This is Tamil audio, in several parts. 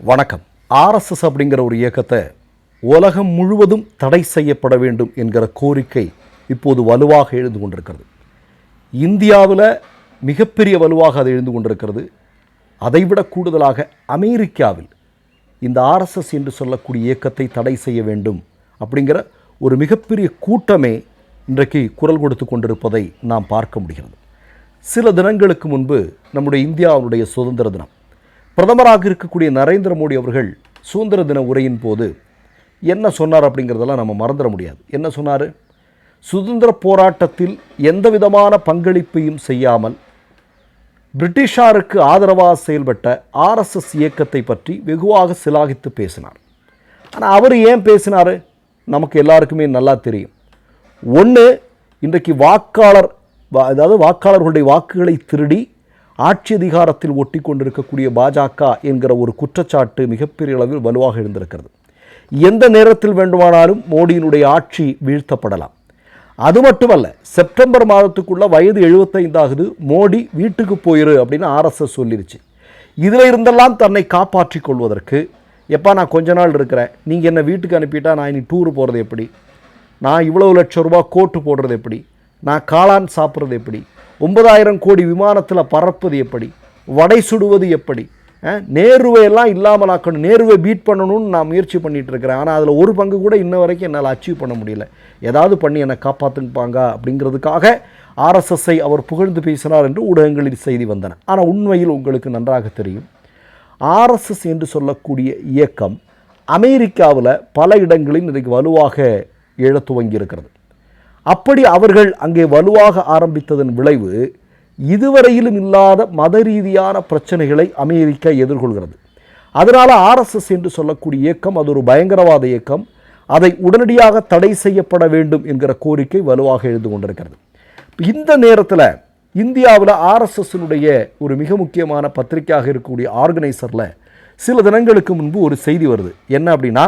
வணக்கம். ஆர்எஸ்எஸ் அப்படிங்கிற ஒரு இயக்கத்தை உலகம் முழுவதும் தடை செய்யப்பட வேண்டும் என்கிற கோரிக்கை இப்போது வலுவாக எழுந்து கொண்டிருக்கிறது. இந்தியாவில் மிகப்பெரிய வலுவாக அது எழுந்து கொண்டிருக்கிறது. அதைவிட கூடுதலாக அமெரிக்காவில் இந்த ஆர்எஸ்எஸ் என்று சொல்லக்கூடிய இயக்கத்தை தடை செய்ய வேண்டும் அப்படிங்கிற ஒரு மிகப்பெரிய கூட்டமே இன்றைக்கு குரல் கொடுத்து கொண்டிருப்பதை நாம் பார்க்க முடிகிறது. சில தினங்களுக்கு முன்பு நம்முடைய இந்தியாவுடைய சுதந்திர தினம். பிரதமராக இருக்கக்கூடிய நரேந்திர மோடி அவர்கள் சுதந்திர தின உரையின் போது என்ன சொன்னார் அப்படிங்கிறதெல்லாம் நம்ம மறந்துட முடியாது. என்ன சொன்னார்? சுதந்திர போராட்டத்தில் எந்த விதமான பங்களிப்பையும் செய்யாமல் பிரிட்டிஷாருக்கு ஆதரவாக செயல்பட்ட ஆர்எஸ்எஸ் இயக்கத்தை பற்றி வெகுவாக சிலாகித்து பேசினார். ஆனால் அவர் ஏன் பேசினார்? நமக்கு எல்லாருக்குமே நல்லா தெரியும். ஒன்று இன்றைக்கு வாக்காளர் வா- அதாவது வாக்காளர்களுடைய வாக்குகளை திருடி ஆட்சி அதிகாரத்தில் ஒட்டி கொண்டிருக்கக்கூடிய பாஜக என்கிற ஒரு குற்றச்சாட்டு மிகப்பெரிய அளவில் வலுவாக இருந்திருக்கிறது எந்த நேரத்தில் வேண்டுமானாலும் மோடியினுடைய ஆட்சி வீழ்த்தப்படலாம். அது மட்டுமல்ல செப்டம்பர் மாதத்துக்குள்ள வயது 75 ஆகுது மோடி வீட்டுக்கு போயிரு அப்படின்னு ஆர்எஸ்எஸ் சொல்லிருச்சு. இதில் இருந்தெல்லாம் தன்னை காப்பாற்றி கொள்வதற்கு எப்பா நான் கொஞ்ச நாள் இருக்கிறேன் நீங்கள் என்னை வீட்டுக்கு அனுப்பிட்டா நான் இனி டூர் போகிறது எப்படி? நான் இவ்வளவு லட்சம் ரூபா கோட்டு போடுறது எப்படி? நான் காளான் சாப்பிட்றது எப்படி? ஒன்பதாயிரம் கோடி விமானத்தில் பறப்பது எப்படி? வடை சுடுவது எப்படி? நேர்வையெல்லாம் இல்லாமல் ஆக்கணும் நேருவை பீட் பண்ணணும்னு நான் முயற்சி பண்ணிகிட்ருக்கிறேன் ஆனால் அதில் ஒரு பங்கு கூட இன்ன வரைக்கும் என்னால் அச்சீவ் பண்ண முடியல. ஏதாவது பண்ணி என்னை காப்பாற்றுப்பாங்க அப்படிங்கிறதுக்காக ஆர்எஸ்எஸ்ஐ அவர் புகழ்ந்து பேசினார் என்று ஊடகங்களில் செய்தி வந்தன. ஆனால் உண்மையில் உங்களுக்கு நன்றாக தெரியும். ஆர்எஸ்எஸ் என்று சொல்லக்கூடிய இயக்கம் அமெரிக்காவில் பல இடங்களில் இன்றைக்கு வலுவாக எழ துவங்கி இருக்கிறது அப்படி அவர்கள் அங்கே வலுவாக ஆரம்பித்ததன் விளைவு இதுவரையிலும் இல்லாத மத ரீதியான பிரச்சனைகளை அமெரிக்கா எதிர்கொள்கிறது. அதனால் ஆர்எஸ்எஸ் என்று சொல்லக்கூடிய இயக்கம் அது ஒரு பயங்கரவாத இயக்கம். அதை உடனடியாக தடை செய்யப்பட வேண்டும் என்கிற கோரிக்கை வலுவாக எழுந்து கொண்டிருக்கிறது. இந்த நேரத்தில் இந்தியாவில் ஆர்எஸ்எஸ்னுடைய ஒரு மிக முக்கியமான பத்திரிகையாக இருக்கக்கூடிய ஆர்கனைசரில் சில தினங்களுக்கு முன்பு ஒரு செய்தி வருது. என்ன அப்படின்னா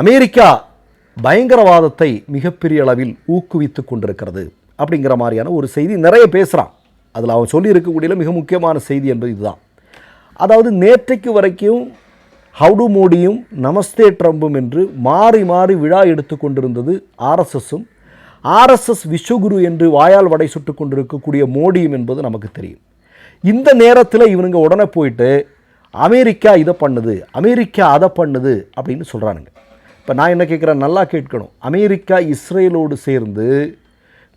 அமெரிக்கா பயங்கரவாதத்தை மிகப்பெரிய அளவில் ஊக்குவித்து கொண்டிருக்கிறது அப்படிங்கிற மாதிரியான ஒரு செய்தி நிறைய பேசுகிறான் அதில் அவன் சொல்லியிருக்கக்கூடிய மிக முக்கியமான செய்தி என்பது இதுதான். அதாவது நேற்றைக்கு வரைக்கும் ஹவுடு மோடியும் நமஸ்தே ட்ரம்பும் என்று மாறி மாறி விழா எடுத்து கொண்டிருந்தது ஆர்எஸ்எஸும் ஆர்எஸ்எஸ் விஸ்வகுரு என்று வாயால் வடை சுட்டு கொண்டிருக்கக்கூடிய மோடியும் என்பது நமக்கு தெரியும். இந்த நேரத்தில் இவனுங்க உடனே போயிட்டு அமெரிக்கா இதை பண்ணுது அமெரிக்கா அதை பண்ணுது அப்படின்னு சொல்கிறானுங்க இப்போ நான் என்ன கேட்குறேன்? நல்லா கேட்கணும். அமெரிக்கா இஸ்ரேலோடு சேர்ந்து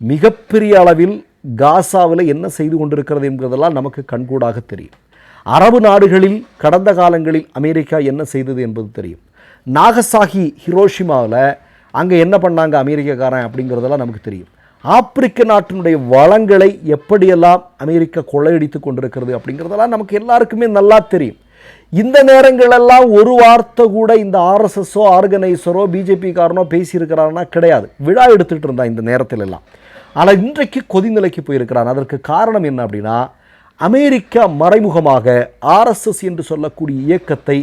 மிகப்பெரிய அளவில் காசாவில் என்ன செய்து கொண்டிருக்கிறது என்பதெல்லாம் நமக்கு கண்கூடாக தெரியும். அரபு நாடுகளில் கடந்த காலங்களில் அமெரிக்கா என்ன செய்தது என்பது தெரியும். நாகசாகி ஹிரோஷிமாவில் அங்கே என்ன பண்ணாங்க அமெரிக்காக்காரன் அப்படிங்கிறதெல்லாம் நமக்கு தெரியும். ஆப்பிரிக்க நாட்டினுடைய வளங்களை எப்படியெல்லாம் அமெரிக்கா கொள்ளையடித்து கொண்டிருக்கிறது அப்படிங்கிறதெல்லாம் நமக்கு எல்லாருக்குமே நல்லா தெரியும். இந்த நேரங்களெல்லாம் ஒரு வார்த்தை கூட இந்த ஆர்எஸ்எஸ்ஸோ ஆர்கனைசரோ பிஜேபி காரனோ பேசியிருக்கிறான்னா கிடையாது. விழா எடுத்துகிட்டு இருந்தான் இந்த நேரத்தில் எல்லாம் ஆனால் இன்றைக்கு கொதிநிலைக்கு போயிருக்கிறான். அதற்கு காரணம் என்ன அப்படின்னா அமெரிக்கா மறைமுகமாக ஆர்எஸ்எஸ் என்று சொல்லக்கூடிய இயக்கத்தை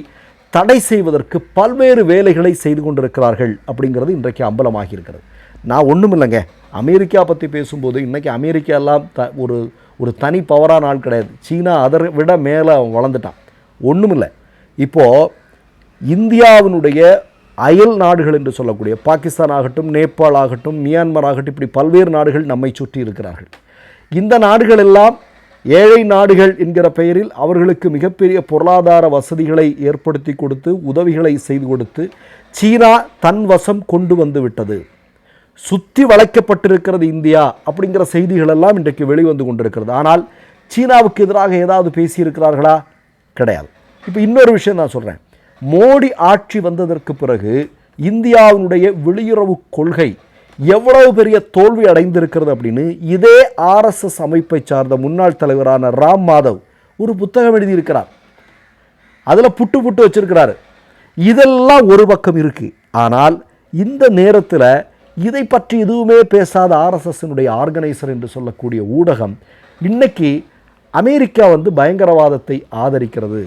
தடை செய்வதற்கு பல்வேறு வேலைகளை செய்து கொண்டிருக்கிறார்கள் அப்படிங்கிறது இன்றைக்கு அம்பலமாகி இருக்கிறது நான் ஒன்றும் இல்லைங்க. அமெரிக்கா பற்றி பேசும்போது இன்றைக்கி அமெரிக்கா எல்லாம் த ஒரு ஒரு தனி பவரான ஆள் கிடையாது. சீனா அதை விட மேலே அவன் வளர்ந்துட்டான். ஒன்றும் இல்லை இப்போது இந்தியாவினுடைய அயல் நாடுகள் என்று சொல்லக்கூடிய பாகிஸ்தான் ஆகட்டும் நேபாள் ஆகட்டும் மியான்மர் ஆகட்டும் இப்படி பல்வேறு நாடுகள் நம்மை சுற்றி இருக்கிறார்கள். இந்த நாடுகள் எல்லாம் ஏழை நாடுகள் என்கிற பெயரில் அவர்களுக்கு மிகப்பெரிய பொருளாதார வசதிகளை ஏற்படுத்தி கொடுத்து உதவிகளை செய்து கொடுத்து சீனா தன் வசம் கொண்டு வந்து விட்டது. சுற்றி வளைக்கப்பட்டிருக்கிறது இந்தியா அப்படிங்கிற செய்திகள் எல்லாம் இன்றைக்கு வெளிவந்து கொண்டிருக்கிறது. ஆனால் சீனாவுக்கு எதிராக ஏதாவது பேசியிருக்கிறார்களா? கிடையாது. இப்போ இன்னொரு விஷயம் நான் சொல்கிறேன் மோடி ஆட்சி வந்ததற்கு பிறகு இந்தியாவினுடைய வெளியுறவு கொள்கை எவ்வளவு பெரிய தோல்வி அடைந்திருக்கிறது அப்படின்னு இதே ஆர்எஸ்எஸ் அமைப்பை சார்ந்த முன்னாள் தலைவரான ராம் மாதவ் ஒரு புத்தகம் எழுதியிருக்கிறார். அதில் புட்டு புட்டு வச்சிருக்கிறாரு. இதெல்லாம் ஒரு பக்கம் இருக்கு. ஆனால் இந்த நேரத்தில் இதை பற்றி எதுவுமே பேசாத ஆர்எஸ்எஸ்னுடைய ஆர்கனைசர் என்று சொல்லக்கூடிய ஊடகம் இன்னைக்கு அமெரிக்கா வந்து பயங்கரவாதத்தை ஆதரிக்கிறது.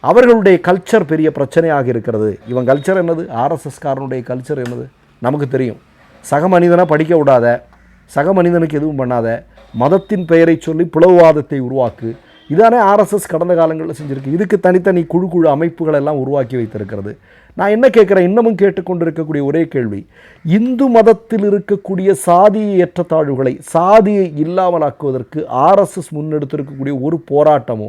அவர்களுடைய கல்ச்சர் பெரிய பிரச்சனையாக இருக்கிறது. இவன் கல்ச்சர் என்னது? ஆர்எஸ்எஸ்காரனுடைய கல்ச்சர் என்னது? நமக்கு தெரியும். சக மனிதனை படிக்க விடாத சக மனிதனுக்கு எதுவும் பண்ணாத மதத்தின் பெயரை சொல்லி பிளவுவாதத்தை உருவாக்கு இதானே ஆர்எஸ்எஸ் கடந்த காலங்களில் செஞ்சுருக்கு. இதுக்கு தனித்தனி குழு குழு அமைப்புகள் எல்லாம் உருவாக்கி வைத்திருக்கிறது. நான் என்ன கேட்குறேன்? இன்னமும் கேட்டுக்கொண்டிருக்கக்கூடிய ஒரே கேள்வி. இந்து மதத்தில் இருக்கக்கூடிய சாதி ஏற்றத்தாழ்வுகளை சாதியை இல்லாமலாக்குவதற்கு ஆர்எஸ்எஸ் முன்னெடுத்திருக்கக்கூடிய ஒரு போராட்டமோ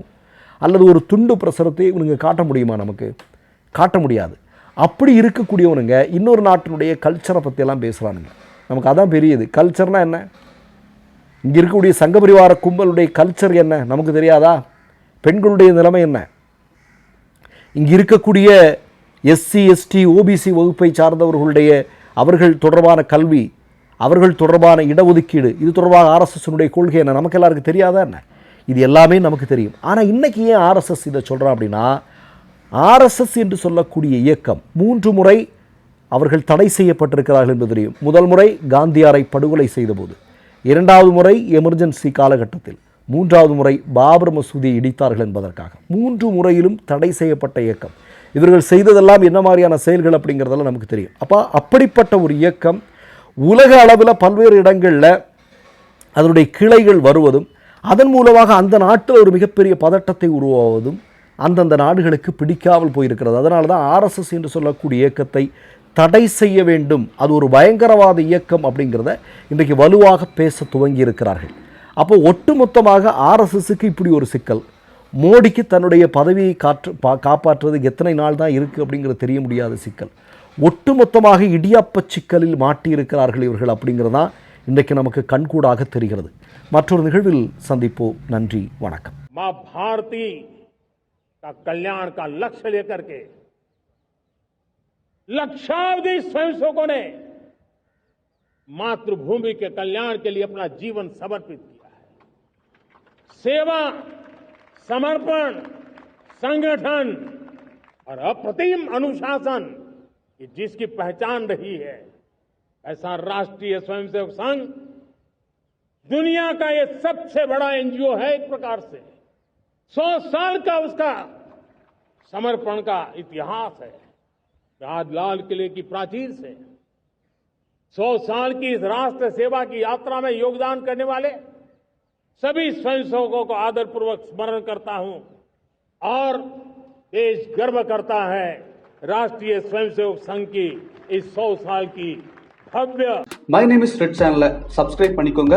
அல்லது ஒரு துண்டு பிரசுரத்தை இவனுங்க காட்ட முடியுமா நமக்கு? காட்ட முடியாது. அப்படி இருக்கக்கூடியவனுங்க இன்னொரு நாட்டினுடைய கல்ச்சரை பற்றியெல்லாம் பேசுகிறானுங்க நமக்கு அதான் பெரியது. கல்ச்சர்னால் என்ன? இங்கே இருக்கக்கூடிய சங்க பரிவார கும்பலுடைய கல்ச்சர் என்ன? நமக்கு தெரியாதா? பெண்களுடைய நிலைமை என்ன? இங்கே இருக்கக்கூடிய எஸ்சி எஸ்டி ஓபிசி வகுப்பை சார்ந்தவர்களுடைய அவர்கள் தொடர்பான கல்வி அவர்கள் தொடர்பான இடஒதுக்கீடு இது தொடர்பாக ஆர்எஸ்எஸ்னுடைய கொள்கை என்ன? நமக்கு எல்லாருக்கும் தெரியாதா என்ன? இது எல்லாமே நமக்கு தெரியும். ஆனால் இன்றைக்கி ஏன் ஆர்எஸ்எஸ் இதை சொல்கிறான் அப்படின்னா ஆர்எஸ்எஸ் என்று சொல்லக்கூடிய இயக்கம் மூன்று முறை அவர்கள் தடை செய்யப்பட்டிருக்கிறார்கள் என்பது தெரியும். முதல் முறை காந்தியாரை படுகொலை செய்தபோது. இரண்டாவது முறை எமர்ஜென்சி காலகட்டத்தில் மூன்றாவது முறை பாபர் மசூதியை இடித்தார்கள் என்பதற்காக. மூன்று முறையிலும் தடை செய்யப்பட்ட இயக்கம். இவர்கள் செய்ததெல்லாம் என்ன மாதிரியான செயல்கள் அப்படிங்கிறதெல்லாம் நமக்கு தெரியும். அப்போ அப்படிப்பட்ட ஒரு இயக்கம் உலக அளவில் பல்வேறு இடங்களில் அதனுடைய கிளைகள் வருவதும் அதன் மூலமாக அந்த நாட்டில் ஒரு மிகப்பெரிய பதட்டத்தை உருவாவதும் அந்தந்த நாடுகளுக்கு பிடிக்காமல் போயிருக்கிறது. அதனால தான் ஆர்எஸ்எஸ் என்று சொல்லக்கூடிய இயக்கத்தை தடை செய்ய வேண்டும். அது ஒரு பயங்கரவாத இயக்கம் அப்படிங்கிறத இன்றைக்கு வலுவாக பேச துவங்கி இருக்கிறார்கள் அப்போ ஒட்டுமொத்தமாக ஆர்எஸ்எஸுக்கு இப்படி ஒரு சிக்கல். மோடிக்கு தன்னுடைய பதவியை காற்று பா காப்பாற்றுறதுக்கு எத்தனை நாள் தான் இருக்குது அப்படிங்கிறது தெரிய முடியாத சிக்கல். ஒட்டுமொத்தமாக இடியாப்ப சிக்கலில் மாட்டியிருக்கிறார்கள் இவர்கள் அப்படிங்கிறது தான் இன்றைக்கு நமக்கு கண்கூடாக தெரிகிறது. மற்றொரு நிகழ்வில் சந்திப்போ நன்றி வணக்கம். மா பாரதி கல்யாண் லட்சிய லேக்கர் लक्षावधि स्वयंसेवकों ने मातृभूमि के कल्याण के लिए अपना जीवन समर्पित किया है। सेवा, समर्पण, संगठन और अप्रतिम अनुशासन ये जिसकी पहचान रही है, ऐसा राष्ट्रीय स्वयंसेवक संघ दुनिया का ये सबसे बड़ा एनजीओ है एक प्रकार से। सौ साल का उसका समर्पण का इतिहास है। लाल किले की प्राचीर से सौ साल की इस राष्ट्र सेवा की यात्रा में योगदान करने वाले सभी स्वयंसेवकों को आदरपूर्वक स्मरण करता हूं और देश गर्व करता है राष्ट्रीय स्वयंसेवक संघ की इस सौ साल की भव्य மை நேம் இஸ் ரெட் சேனலை சப்ஸ்கிரைப் பண்ணிக்கோங்க